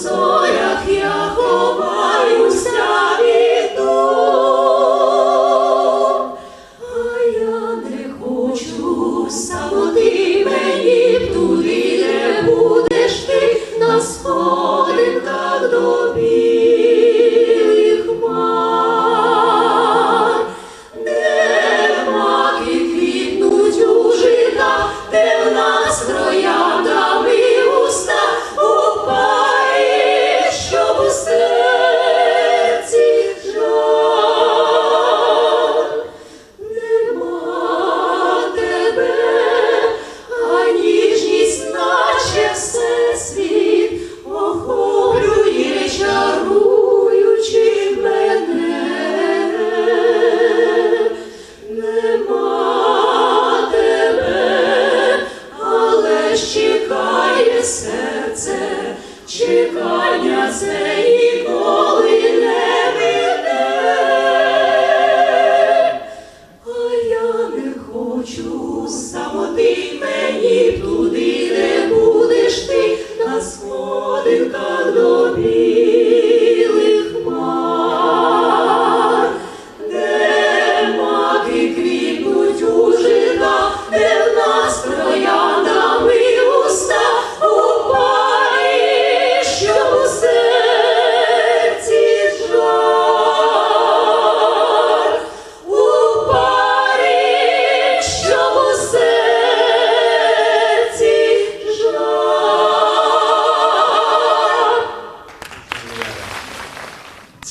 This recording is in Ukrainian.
sou. серце, чекання це ніколи не мине. а я не хочу самоти мені туди не будеш ти на сходинках добіг.